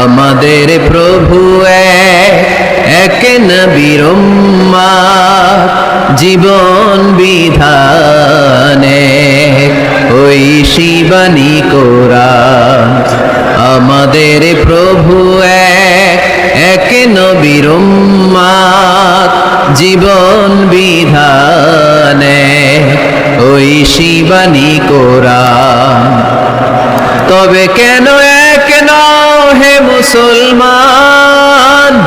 আমাদের প্রভু এক, এক নবীর উম্মাদ, জীবন বিধানে। ওই শিবানী কোরআন আমাদের প্রভু এক এক নবীর উম্মাদ, জীবন বিধানে। ওই শিবানী কোরআন তবে কেন এক হে মুসলমান।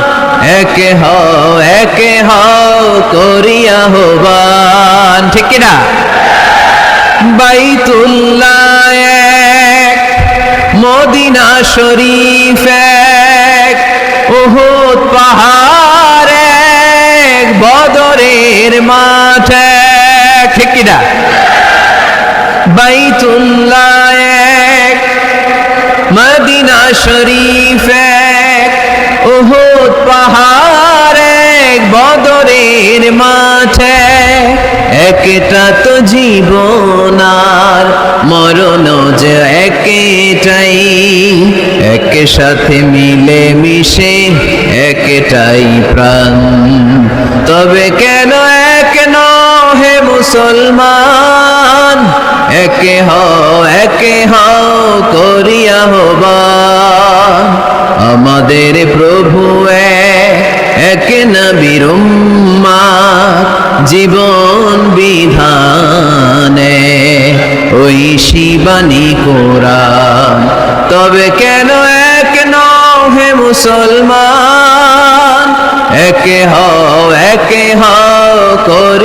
একে হও একে হও করিয়া হবান ঠিক কিনা? বাইতুল্লাহ এক, মদিনা শরীফ এক, উহুদ পাহাড় এক, বদরের মাঠ এক। ঠিক কিনা? বাইতুল্লাহ এক, মদিনা শরীফ উহুদ পাহাড় বদরের মাঠে। একটা তো জীবন আর মরণ যে একটাই। এক সাথে মিলে মিশে একটাই প্রাণ। তবে কেন এক হে মুসলমান? একে হও একে হও, করিয়া হবা আমাদের প্রভু এক, নবীর জীবন বিধানে। ওই শিবানী কোরআন তবে কেন এক নও হে মুসলমান? একে হও একে হও হবা